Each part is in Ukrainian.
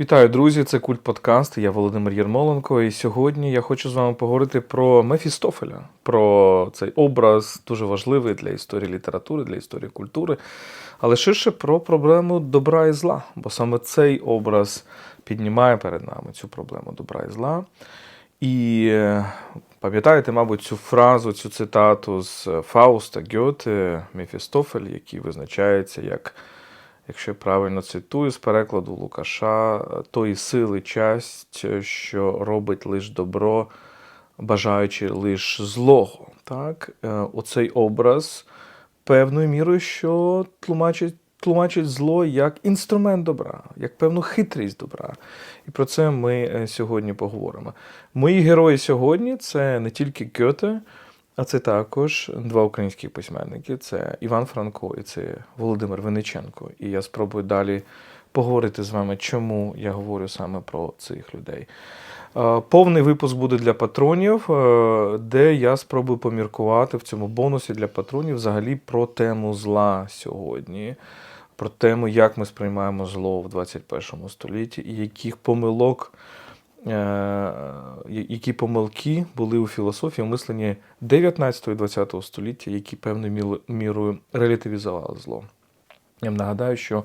Вітаю, друзі! Це культ подкаст. Я Володимир Єрмоленко. І сьогодні я хочу з вами поговорити про Мефістофеля, про цей образ дуже важливий для історії літератури, для історії культури, але ширше про проблему добра і зла. Бо саме цей образ піднімає перед нами цю проблему добра і зла. І е, пам'ятаєте, мабуть, цю фразу, цю цитату з Фауста Гьоте Мефістофель, який визначається як якщо я правильно цитую з перекладу Лукаша, тої сили часть, що робить лише добро, бажаючи лише злого. Так? Е, Оцей образ певною мірою, що тлумачить. Тлумачить зло як інструмент добра, як певну хитрість добра. І про це ми е, сьогодні поговоримо. Мої герої сьогодні це не тільки Гьоте, а це також два українські письменники: це Іван Франко і це Володимир Винниченко. І я спробую далі поговорити з вами, чому я говорю саме про цих людей. Е, Повний випуск буде для патронів, е, де я спробую поміркувати в цьому бонусі для патронів взагалі про тему зла сьогодні, про тему, як ми сприймаємо зло в 21 столітті і яких помилок. Е, які помилки були у філософії у мисленні 19 і 20 століття, які певною мірою релятивізували зло. Я вам нагадаю, що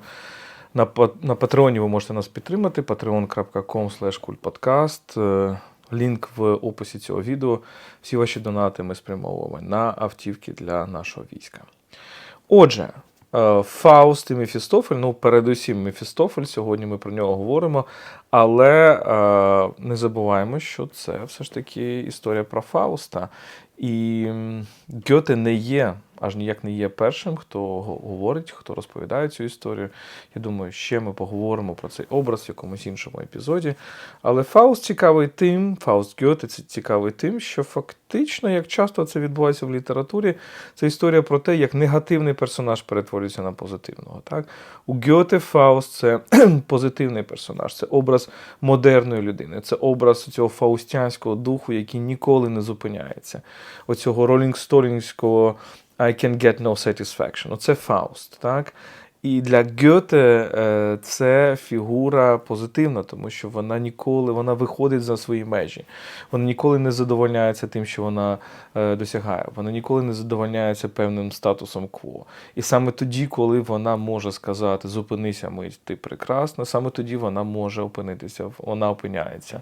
на, на Патреоні ви можете нас підтримати patreon.com. Е, Лінк в описі цього відео. Всі ваші донати ми спрямовуємо на автівки для нашого війська. Отже, Фауст і Мефістофель, ну, передусім Мефістофель, сьогодні ми про нього говоримо, але е, не забуваємо, що це все ж таки історія про Фауста. І Гьоте не є, аж ніяк не є першим, хто говорить, хто розповідає цю історію. Я думаю, ще ми поговоримо про цей образ в якомусь іншому епізоді. Але Фауст цікавий тим, Фауст Гьоте ці- цікавий тим, що фактично, як часто це відбувається в літературі, це історія про те, як негативний персонаж перетворюється на позитивного. Так? У Гьоте Фауст це позитивний персонаж, це образ модерної людини, це образ цього фаустянського духу, який ніколи не зупиняється. Оцього ролінгсторінського I can get no satisfaction. Оце Фауст. Так? І для Гьоте е, це фігура позитивна, тому що вона ніколи вона виходить за свої межі. Вона ніколи не задовольняється тим, що вона е, досягає. Вона ніколи не задовольняється певним статусом кво. І саме тоді, коли вона може сказати Зупинися, мить, ти прекрасна, саме тоді вона може опинитися, вона опиняється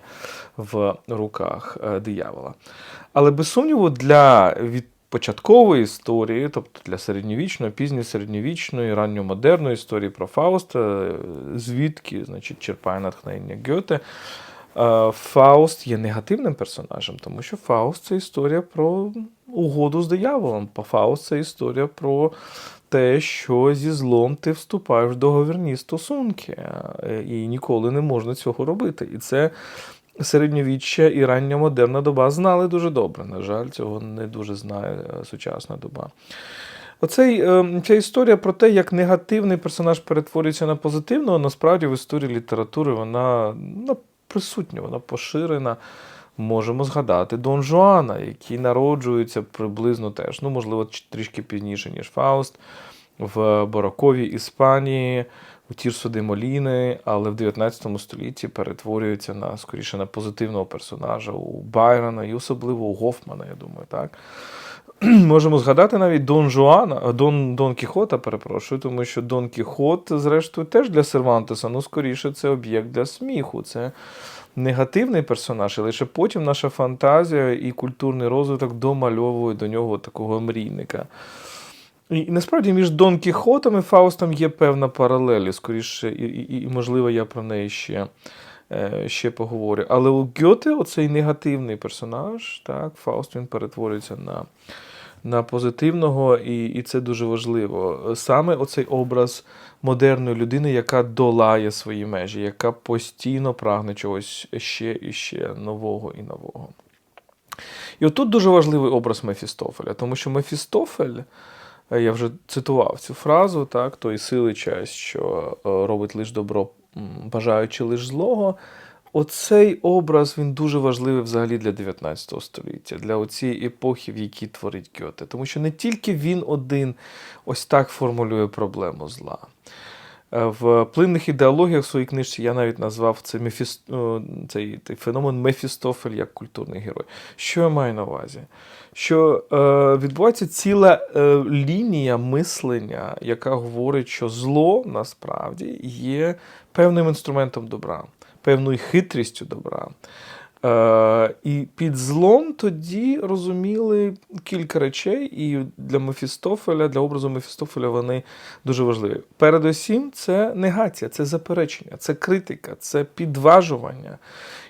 в руках е, диявола. Але без сумніву, для від початкової історії, тобто для середньовічної, пізньосередньовічної, ранньомодерної історії про Фауста, е, звідки значить, черпає натхнення Гьоте. Е, Фауст є негативним персонажем, тому що Фауст це історія про угоду з дияволом. Фауст це історія про те, що зі злом ти вступаєш в договірні стосунки, е, і ніколи не можна цього робити. І це середньовіччя і рання модерна доба знали дуже добре. На жаль, цього не дуже знає е, сучасна доба. Оцей, е, ця історія про те, як негативний персонаж перетворюється на позитивного, насправді в історії літератури вона ну, присутня, вона поширена. Можемо згадати Дон Жуана, який народжується приблизно теж, ну, можливо, трішки пізніше, ніж Фауст, в бароковій Іспанії, у Тірсо де Моліни, але в 19 столітті перетворюється на скоріше на позитивного персонажа у Байрона і особливо у Гофмана, я думаю, так. Можемо згадати навіть Дон Жуана, Дон, Дон Кіхота, перепрошую, тому що Дон Кіхот, зрештою, теж для Сервантеса, ну, скоріше, це об'єкт для сміху. Це негативний персонаж, і лише потім наша фантазія і культурний розвиток домальовує до нього такого мрійника. І, насправді між Дон Кіхотом і Фаустом є певна паралель, і скоріше, і, і, і можливо, я про неї ще, е, ще поговорю. Але у Гьоте оцей негативний персонаж, так, Фауст він перетворюється на, на позитивного, і, і це дуже важливо. Саме оцей образ модерної людини, яка долає свої межі, яка постійно прагне чогось ще і ще нового і нового. І отут дуже важливий образ Мефістофеля, тому що Мефістофель, я вже цитував цю фразу, так, той сили час, що е, робить лише добро, бажаючи лише злого. Оцей образ він дуже важливий взагалі для 19 століття, для цієї епохи, в якій творить Гьоте. Тому що не тільки він один ось так формулює проблему зла. Е, В плинних ідеологіях в своїй книжці я навіть назвав це мефіс... ну, цей, цей феномен Мефістофель як культурний герой. Що я маю на увазі? Що е, відбувається ціла е, лінія мислення, яка говорить, що зло насправді є певним інструментом добра, певною хитрістю добра. Е, і під злом тоді розуміли кілька речей, і для Мефістофеля, для образу Мефістофеля вони дуже важливі. Передусім, це негація, це заперечення, це критика, це підважування.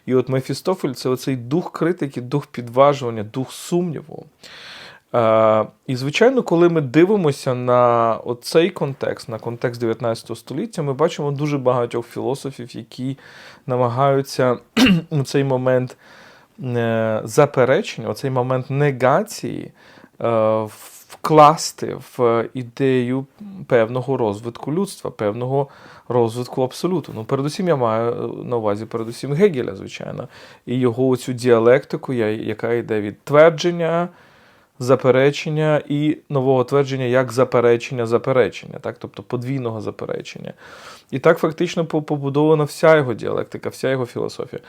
І от Мефістофель це оцей дух критики, дух підважування, дух сумніву. Е, і, звичайно, коли ми дивимося на цей контекст, на контекст 19 століття, ми бачимо дуже багатьох філософів, які намагаються у цей момент е, заперечення, цей момент негації е, вкласти в ідею певного розвитку людства, певного розвитку абсолюту. Ну, передусім, я маю на увазі, передусім Гегеля, звичайно, і його цю діалектику, яка йде від твердження заперечення і нового твердження як заперечення заперечення, так? тобто подвійного заперечення. І так фактично по- побудована вся його діалектика, вся його філософія.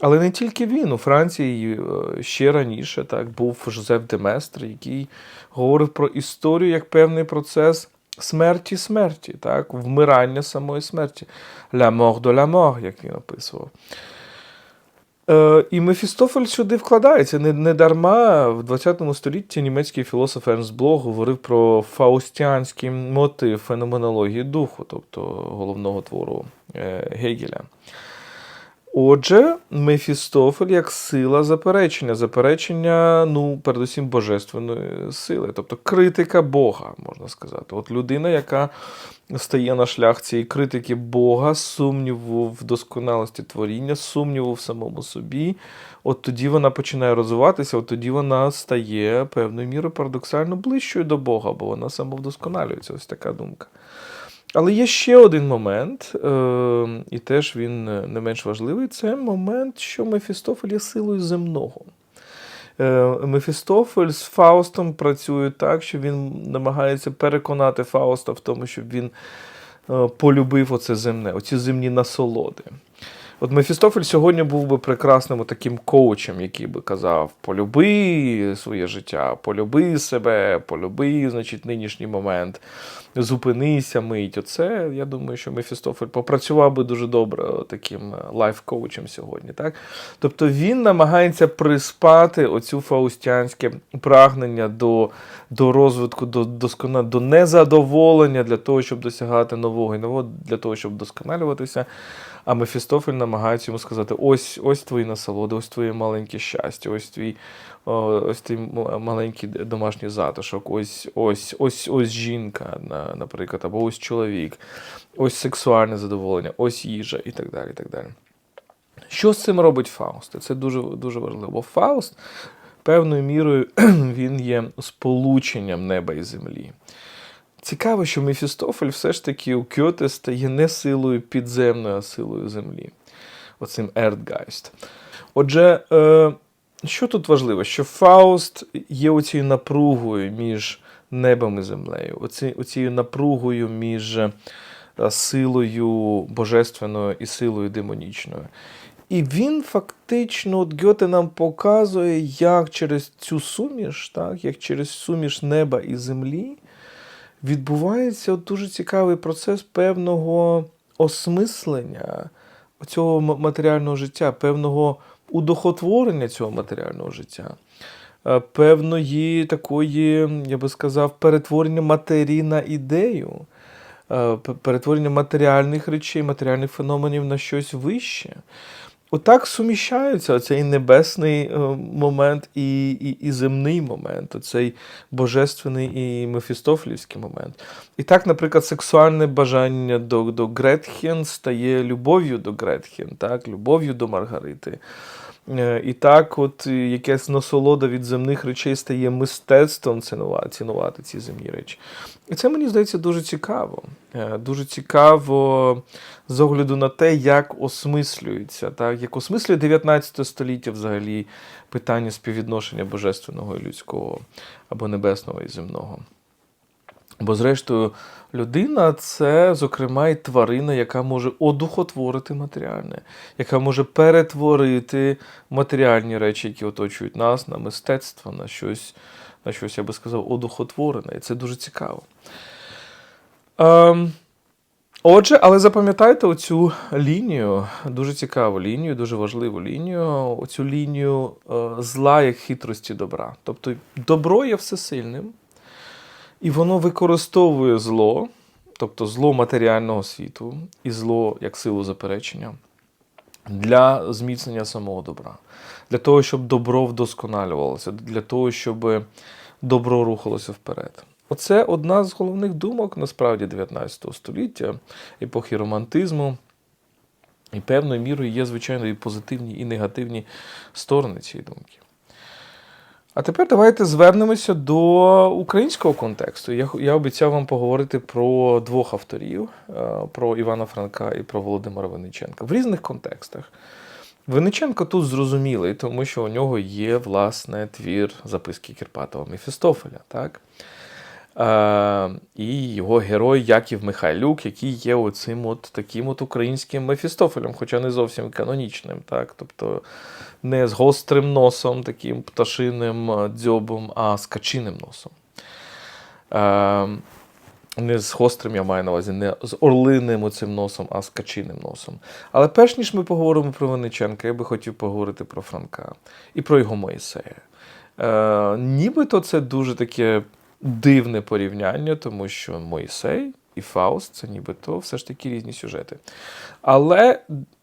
Але не тільки він. У Франції е, ще раніше так, був Жозеф Деместр, який говорив про історію як певний процес смерті смерті, так? вмирання самої смерті. La mort de la mort, як він описував. Е, і Мефістофель сюди вкладається. Не, не дарма в 20 столітті німецький філософ Ернст Блох говорив про фаустіанський мотив феноменології духу, тобто головного твору е, Гегеля. Отже, Мефістофель як сила заперечення, заперечення, ну, передусім, божественної сили, тобто критика Бога, можна сказати. От людина, яка стає на шлях цієї критики Бога, сумніву в досконалості творіння, сумніву в самому собі, от тоді вона починає розвиватися, от тоді вона стає певною мірою парадоксально ближчою до Бога, бо вона самовдосконалюється. Ось така думка. Але є ще один момент, е, і теж він не менш важливий, це момент, що Мефістофель є силою земного. Е, Мефістофель з Фаустом працює так, що він намагається переконати Фауста в тому, щоб він е, полюбив оце земне, оці земні насолоди. От Мефістофель сьогодні був би прекрасним таким коучем, який би казав: полюби своє життя, полюби себе, полюби, значить, нинішній момент, зупинися, мить. Оце, я думаю, що Мефістофель попрацював би дуже добре таким лайф-коучем сьогодні. Так? Тобто він намагається приспати оцю фаустянське прагнення до, до розвитку, до, доскона, до незадоволення для того, щоб досягати нового і нового, для того, щоб вдосконалюватися. А Мефістофель намагається йому сказати: ось ось твої насолоди, ось твоє маленьке щастя, ось твій ось твій маленький домашній затишок, ось ось ось ось жінка, наприклад, або ось чоловік, ось сексуальне задоволення, ось їжа і так далі. І так далі. Що з цим робить Фауст? Це дуже, дуже важливо. Фауст певною мірою він є сполученням неба і землі. Цікаво, що Мефістофель все ж таки у Кьоте стає не силою підземною, а силою землі. Оцим Erdgeist. Отже, е, що тут важливо? Що Фауст є оцією напругою між небом і землею, оці, оцією напругою між е, силою божественною і силою демонічною. І він фактично, от Гьоте нам показує, як через цю суміш, так, як через суміш неба і землі відбувається дуже цікавий процес певного осмислення цього матеріального життя, певного удохотворення цього матеріального життя, е, певної такої, я би сказав, перетворення матерії на ідею, е, перетворення матеріальних речей, матеріальних феноменів на щось вище. Отак суміщаються оцей небесний е, момент і, і, і земний момент, оцей божественний і мефістофлівський момент. І так, наприклад, сексуальне бажання до, до Гретхен стає любов'ю до Гретхен, так, любов'ю до Маргарити. Е, І так, от е, якась насолода від земних речей стає мистецтвом цінувати ці земні речі. І це мені здається дуже цікаво. Е, Дуже цікаво з огляду на те, як осмислюється, так, як осмислює 19 століття взагалі питання співвідношення божественного і людського або небесного і земного. Бо, зрештою, людина це, зокрема, і тварина, яка може одухотворити матеріальне, яка може перетворити матеріальні речі, які оточують нас, на мистецтво, на щось, на щось, я би сказав, одухотворене. І це дуже цікаво. Ем, Отже, але запам'ятайте оцю лінію, дуже цікаву лінію, дуже важливу лінію, оцю лінію е, зла як хитрості добра. Тобто добро є всесильним, і воно використовує зло, тобто зло матеріального світу і зло як силу заперечення для зміцнення самого добра, для того, щоб добро вдосконалювалося, для того, щоб добро рухалося вперед. Оце одна з головних думок насправді 19 століття, епохи романтизму. І певною мірою є, звичайно, і позитивні, і негативні сторони цієї думки. А тепер давайте звернемося до українського контексту. Я я обіцяв вам поговорити про двох авторів: е, про Івана Франка і про Володимира Винниченка в різних контекстах. Винниченко тут зрозумілий, тому що у нього є власне твір записки Кірпатова Мефістофеля. так? Е, і його герой Яків Михайлюк, який є оцим от таким от українським Мефістофелем, хоча не зовсім канонічним, так? тобто не з гострим носом, таким пташиним е, дзьобом, а з качиним носом. Е, не з гострим, я маю на увазі, не з орлиним оцим носом, а з качиним носом. Але перш ніж ми поговоримо про Винниченка, я би хотів поговорити про Франка і про його Моїсея. Е, Нібито це дуже таке дивне порівняння, тому що Моїсей і Фауст це нібито все ж таки різні сюжети. Але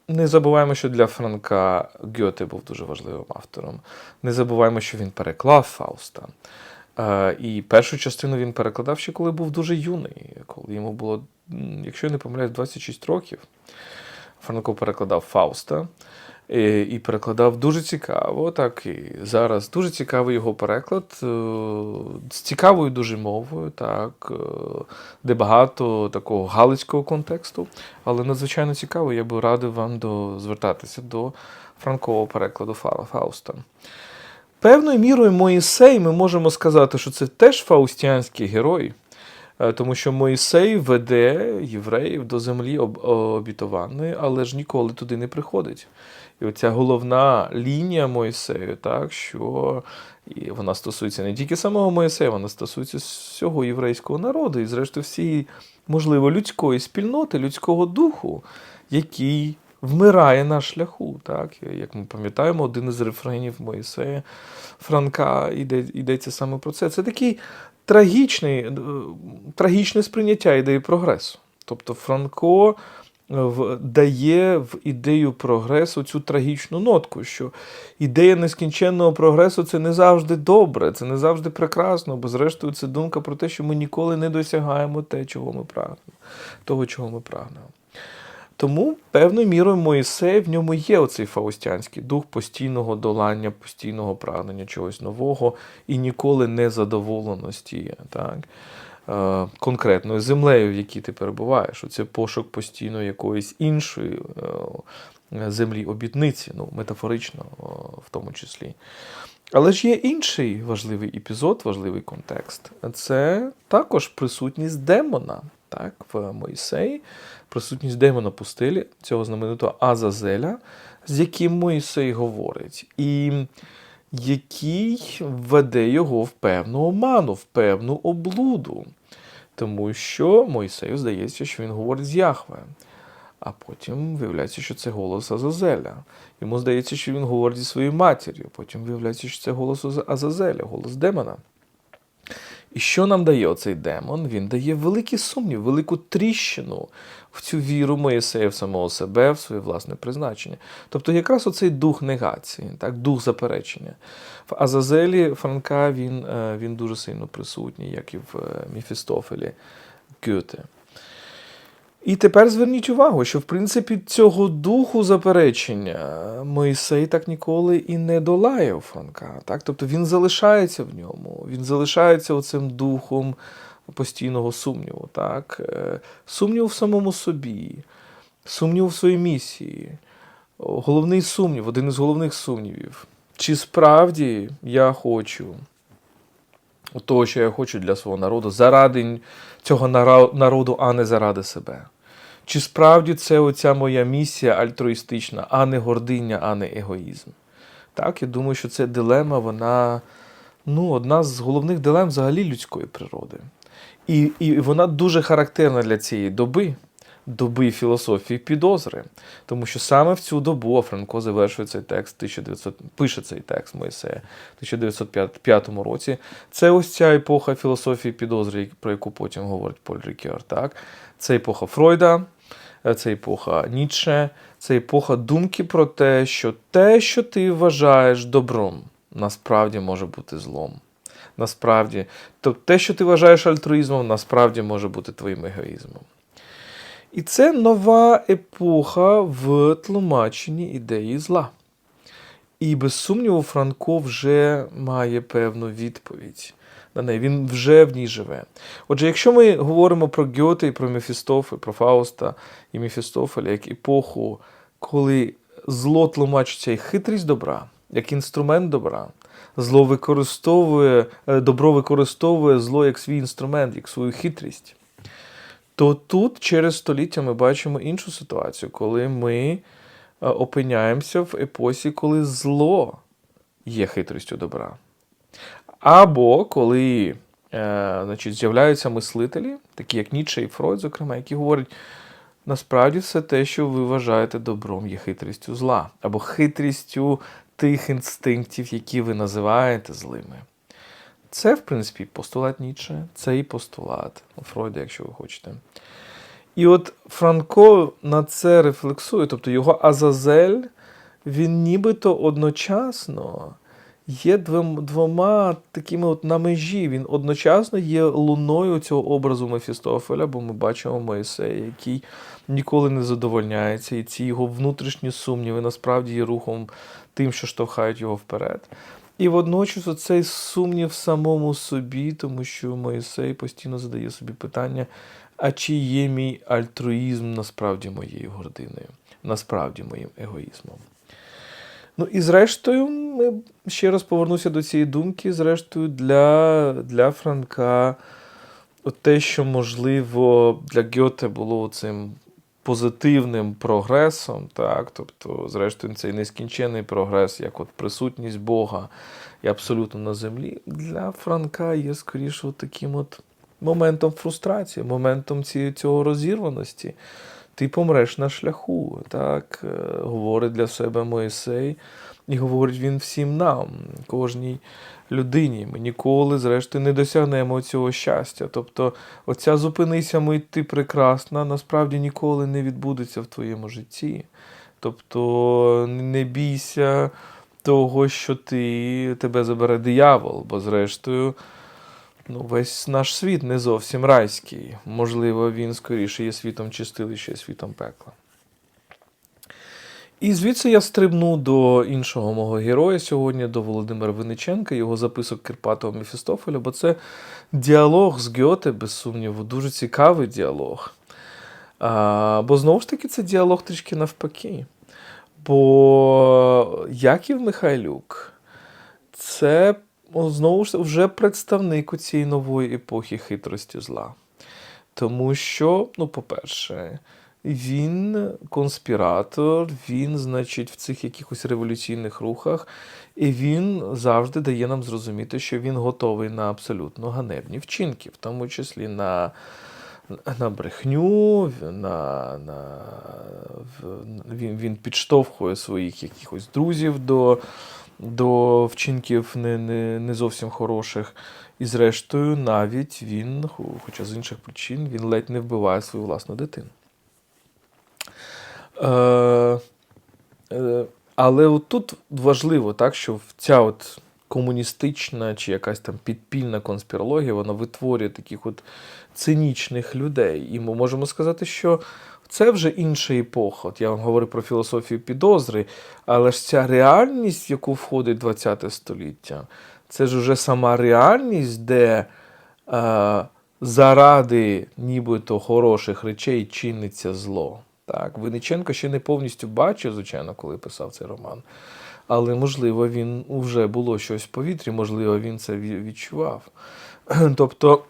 не забуваємо, що для Франка Гьоте був дуже важливим автором. Не забуваємо, що він переклав Фауста. Е, і першу частину він перекладав ще коли був дуже юний, коли йому було, якщо я не помиляюсь, 26 років. Франко перекладав Фауста. І, і перекладав дуже цікаво. Так і зараз дуже цікавий його переклад е, з цікавою дуже мовою, так, е, де багато такого галицького контексту, але надзвичайно цікаво, я би радив вам до, звертатися до франкового перекладу Фауста. Певною мірою Моїсей ми можемо сказати, що це теж фаустіанський герой. Е, тому що Моїсей веде євреїв до землі обітованої, але ж ніколи туди не приходить. І оця головна лінія Моїсею, так, що і вона стосується не тільки самого Моїсея, вона стосується всього єврейського народу і, зрештою, всієї, можливо, людської спільноти, людського духу, який вмирає на шляху. Так? Як ми пам'ятаємо, один із рефренів Моїсея Франка йде, йдеться саме про це. Це такий трагічний, е, трагічне сприйняття ідеї прогресу. Тобто Франко дає в ідею прогресу цю трагічну нотку, що ідея нескінченного прогресу це не завжди добре, це не завжди прекрасно, бо, зрештою, це думка про те, що ми ніколи не досягаємо те, чого ми прагнемо, того, чого ми прагнемо. Тому певною мірою Моїсей в ньому є оцей фаустянський дух постійного долання, постійного прагнення чогось нового і ніколи незадоволеності. Так? Е, конкретною землею, в якій ти перебуваєш. Оце пошук постійно якоїсь іншої е, землі обітниці, ну, метафорично в тому числі. Але ж є інший важливий епізод, важливий контекст. Це також присутність демона так, в Моїсеї, присутність демона пустелі, цього знаменитого Азазеля, з яким Моїсей говорить. І який веде його в певну оману, в певну облуду. Тому що Мойсею здається, що він говорить з Яхве. А потім виявляється, що це голос Азазеля. Йому здається, що він говорить зі своєю матір'ю. Потім виявляється, що це голос Азазеля, голос демона. І що нам дає оцей демон? Він дає великий сумнів, велику тріщину в цю віру Моїсея в самого себе, в своє власне призначення. Тобто, якраз оцей дух негації, так, дух заперечення. В Азазелі Франка він е, він дуже сильно присутній, як і в е, Міфістофелі Гюте. І тепер зверніть увагу, що в принципі цього духу заперечення Моїсей так ніколи і не долає у Франка. Так? Тобто він залишається в ньому, він залишається оцим духом постійного сумніву. Так? Е, сумнів в самому собі, сумнів в своїй місії. Головний сумнів, один із головних сумнівів. Чи справді я хочу того, що я хочу для свого народу, заради цього народу, а не заради себе. Чи справді це оця моя місія альтруїстична, а не гординя, а не егоїзм? Так, я думаю, що ця дилема, вона ну, одна з головних дилем взагалі людської природи. І, і вона дуже характерна для цієї доби, доби філософії підозри. Тому що саме в цю добу Франко завершує цей текст 1900, пише цей текст Моїсея в 1905 році. Це ось ця епоха філософії підозри, про яку потім говорить Поль Рікер. Так? Це епоха Фройда, е, це епоха Ніцше, це епоха думки про те, що те, що ти вважаєш добром, насправді може бути злом. Насправді, тобто те, що ти вважаєш альтруїзмом, насправді може бути твоїм егоїзмом. І це нова епоха в тлумаченні ідеї зла. І без сумніву, Франко вже має певну відповідь на неї. Він вже в ній живе. Отже, якщо ми говоримо про Гьоте і про Мефістофель, про Фауста і Мефістофеля як епоху, коли зло тлумачиться як хитрість добра, як інструмент добра, зло використовує, е, добро використовує зло як свій інструмент, як свою хитрість, то тут через століття ми бачимо іншу ситуацію, коли ми опиняємося в епосі, коли зло є хитрістю добра. Або коли е, значить, з'являються мислителі, такі як Ніцше і Фройд, зокрема, які говорять, насправді все те, що ви вважаєте добром, є хитрістю зла, або хитрістю тих інстинктів, які ви називаєте злими. Це, в принципі, постулат Ніцше, це і постулат Фройда, якщо ви хочете. І от Франко на це рефлексує, тобто його Азазель, він нібито одночасно є двома такими от на межі. Він одночасно є луною цього образу Мефістофеля, бо ми бачимо Моїсея, який ніколи не задовольняється, і ці його внутрішні сумніви насправді є рухом тим, що штовхають його вперед. І водночас оцей сумнів самому собі, тому що Моїсей постійно задає собі питання: а чи є мій альтруїзм насправді моєю гординою, насправді моїм егоїзмом? Ну і зрештою, ми ще раз повернуся до цієї думки. Зрештою, для, для Франка, от те, що можливо для Гьоте було цим позитивним прогресом, так, тобто, зрештою, цей нескінчений прогрес, як от присутність Бога і абсолютно на землі, для Франка є скоріше от таким от моментом фрустрації, моментом ці, цього розірваності. Ти помреш на шляху, так е, говорить для себе Моїсей, і говорить він всім нам, кожній людині. Ми ніколи, зрештою, не досягнемо цього щастя. Тобто, оця зупинися мить ти прекрасна, насправді ніколи не відбудеться в твоєму житті. Тобто не бійся того, що ти тебе забере диявол, бо зрештою. Ну, весь наш світ не зовсім райський. Можливо, він скоріше є світом чистилища, світом пекла. І звідси я стрибну до іншого мого героя сьогодні, до Володимира Винниченка, його записок Кирпатого Мефістофеля, бо це діалог з Гьоте, без сумніву, дуже цікавий діалог. А, Бо знову ж таки, це діалог трішки навпаки. Бо Яків Михайлюк це знову ж вже представник у цієї нової епохи хитрості зла. Тому що, ну, по-перше, він конспіратор, він, значить, в цих якихось революційних рухах, і він завжди дає нам зрозуміти, що він готовий на абсолютно ганебні вчинки, в тому числі на. На брехню, на, на, він він підштовхує своїх якихось друзів до до вчинків не не, не зовсім хороших. І, зрештою, навіть він, хоча з інших причин, він ледь не вбиває свою власну дитину. Е, е, Але тут важливо, так, що ця от комуністична чи якась там підпільна конспірологія, вона витворює таких от цинічних людей. І ми можемо сказати, що це вже інша епоха. От я вам говорю про філософію підозри, але ж ця реальність, в яку входить ХХ століття, це ж уже сама реальність, де е, заради нібито хороших речей чиниться зло. Так, Винниченко ще не повністю бачив, звичайно, коли писав цей роман. але можливо він вже було щось в повітрі, можливо, він це відчував. Тобто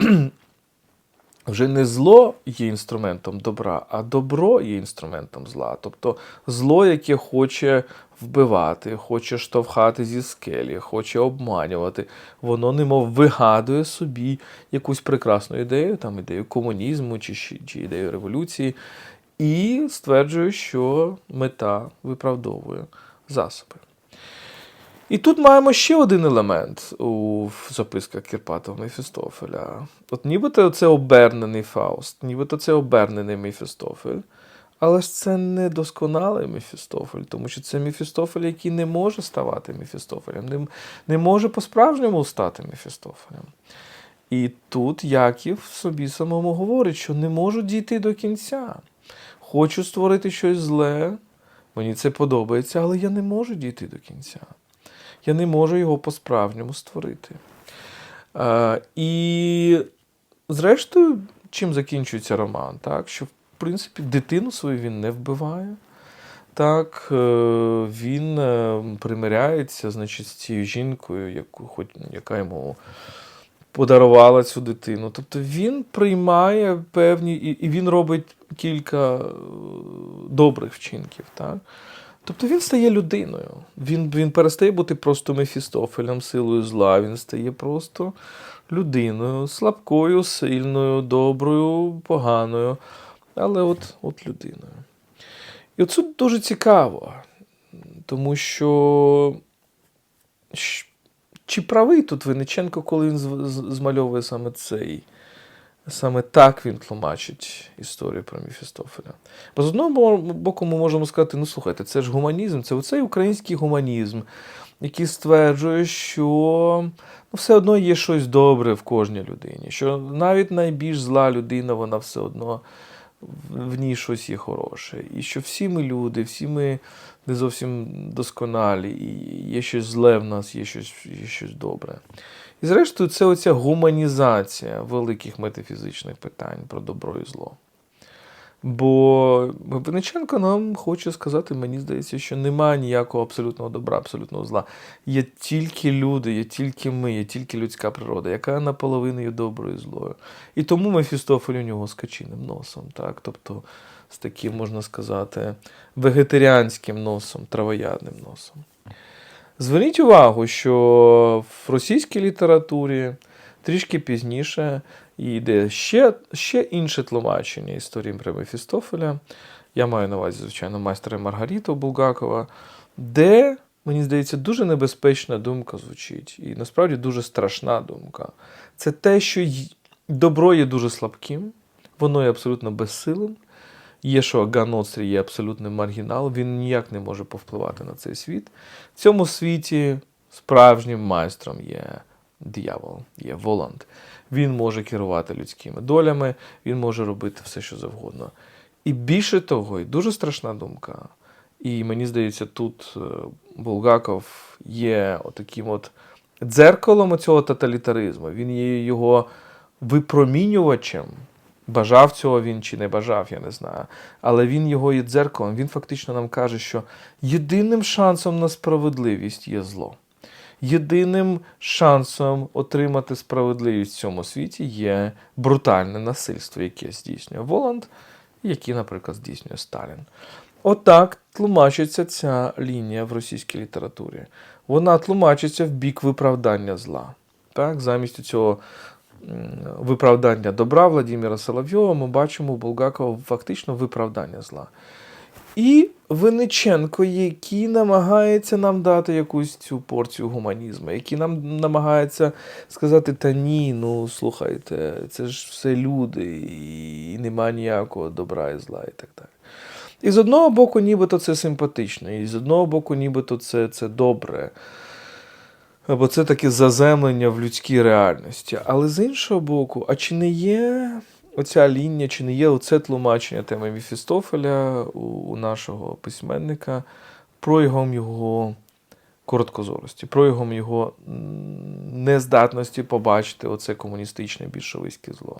вже не зло є інструментом добра, а добро є інструментом зла. Тобто зло, яке хоче вбивати, хоче штовхати зі скелі, хоче обманювати, воно немов вигадує собі якусь прекрасну ідею, там ідею комунізму чи, чи ідею революції, і стверджує, що мета виправдовує засоби. І тут маємо ще один елемент у записках Кірпатова Мефістофеля. От нібито це обернений Фауст, нібито це обернений Мефістофель. Але ж це не досконалий Мефістофель, тому що це Мефістофель, який не може ставати Мефістофелем, не, не може по-справжньому стати Мефістофелем. І тут Яків собі самому говорить, що не можу дійти до кінця. Хочу створити щось зле, мені це подобається, але я не можу дійти до кінця. Я не можу його по-справжньому створити. Е, і, зрештою, чим закінчується роман? Так? Що, в принципі, дитину свою він не вбиває. Так, е, він е, примиряється значить, з цією жінкою, яку, хоч, яка йому подарувала цю дитину. Тобто він приймає певні, і, він робить кілька е, добрих вчинків. Так? Тобто він стає людиною. Він, він перестає бути просто Мефістофелем, силою зла. Він стає просто людиною, слабкою, сильною, доброю, поганою, але от, от людиною. І оце дуже цікаво, тому що чи правий тут Винниченко, коли він змальовує саме цей, саме так він тлумачить історію про Мефістофеля. Бо з одного боку ми можемо сказати, ну слухайте, це ж гуманізм, це оцей український гуманізм, який стверджує, що ну, все одно є щось добре в кожній людині, що навіть найбільш зла людина, вона все одно в ній щось є хороше. І що всі ми люди, всі ми не зовсім досконалі, і є щось зле в нас, є щось, є щось добре. І зрештою, це оця гуманізація великих метафізичних питань про добро і зло. Бо Винниченко нам хоче сказати, мені здається, що немає ніякого абсолютного добра, абсолютного зла. Є тільки люди, є тільки ми, є тільки людська природа, яка наполовину є доброю і злою. І тому Мефістофель у нього з качиним носом, так? тобто з таким, можна сказати, вегетаріанським носом, травоядним носом. Зверніть увагу, що в російській літературі трішки пізніше йде ще, ще інше тлумачення історії Мефістофеля. Я маю на увазі, звичайно, майстра і Булгакова, де, мені здається, дуже небезпечна думка звучить. І насправді дуже страшна думка. Це те, що добро є дуже слабким, воно є абсолютно безсилим. Є, що Ганоцрі є абсолютним маргіналом, він ніяк не може повпливати на цей світ. В цьому світі справжнім майстром є диявол, є Воланд. Він може керувати людськими долями, він може робити все, що завгодно. І більше того, і дуже страшна думка. І мені здається, тут е, Булгаков є отаким от дзеркалом цього тоталітаризму. Він є його випромінювачем. Бажав цього він чи не бажав, я не знаю. Але він його є дзеркалом. Він фактично нам каже, що єдиним шансом на справедливість є зло. Єдиним шансом отримати справедливість в цьому світі є брутальне насильство, яке здійснює Воланд, яке, наприклад, здійснює Сталін. Отак тлумачиться ця лінія в російській літературі. Вона тлумачиться в бік виправдання зла. Так, замість цього виправдання добра Владимира Соловйова ми бачимо у Булгакова фактично виправдання зла. І Винниченко, який намагається нам дати якусь цю порцію гуманізму, який нам намагається сказати: та ні, ну слухайте, це ж все люди, і немає ніякого добра і зла, і так далі. І з одного боку, нібито це симпатично, і з одного боку, нібито це, це добре. Бо це таке заземлення в людській реальності. Але з іншого боку, а чи не є оця лінія, чи не є оце тлумачення теми Мефістофеля у, у нашого письменника проявом його короткозорості, проявом його нездатності побачити оце комуністичне більшовицьке зло.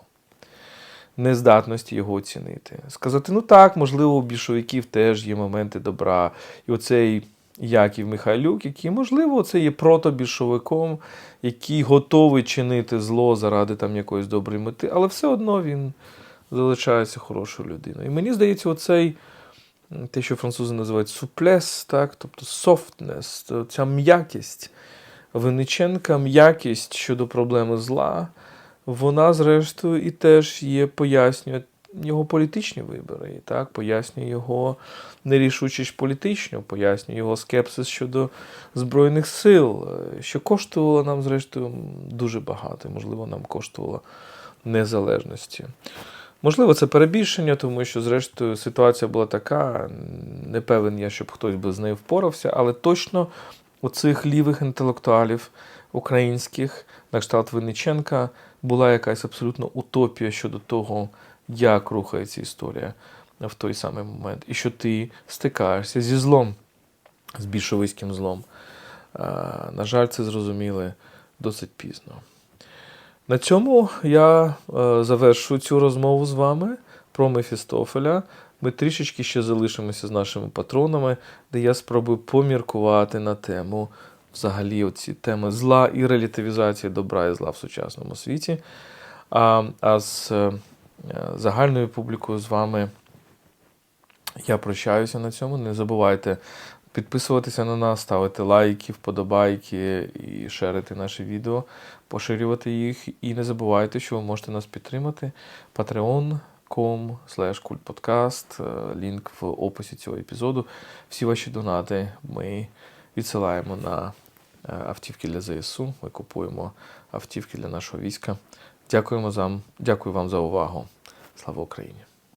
Нездатності його оцінити. Сказати, ну так, можливо, у більшовиків теж є моменти добра. І оцей Яків Михайлюк, який, можливо, це є протобільшовиком, який готовий чинити зло заради там якоїсь доброї мети, але все одно він залишається хорошою людиною. І мені здається, оцей те, що французи називають суплес, так, тобто то ця м'якість Винниченка, м'якість щодо проблеми зла, вона, зрештою, і теж є пояснює його політичні вибори, і так, пояснює його нерішучість політичну, пояснює його скепсис щодо Збройних сил, що коштувало нам, зрештою, дуже багато, можливо, нам коштувало незалежності. Можливо, це перебільшення, тому що, зрештою, ситуація була така, не певен я, щоб хтось би з нею впорався, але точно у цих лівих інтелектуалів українських, на кшталт Винниченка, була якась абсолютно утопія щодо того, як рухається історія в той самий момент, і що ти стикаєшся зі злом, з більшовицьким злом. На жаль, це зрозуміли досить пізно. На цьому я е, завершую цю розмову з вами про Мефістофеля. Ми трішечки ще залишимося з нашими патронами, де я спробую поміркувати на тему взагалі оці теми зла і релятивізації добра і зла в сучасному світі. А, а з е, загальною публікою з вами я прощаюся на цьому. Не забувайте підписуватися на нас, ставити лайки, вподобайки і шерити наші відео, поширювати їх. І не забувайте, що ви можете нас підтримати. patreon.com kultpodcast, лінк в описі цього епізоду. Всі ваші донати ми відсилаємо на е, автівки для ЗСУ. Ми купуємо автівки для нашого війська. Дякуємо вам, дякую вам за увагу. Слава Україні!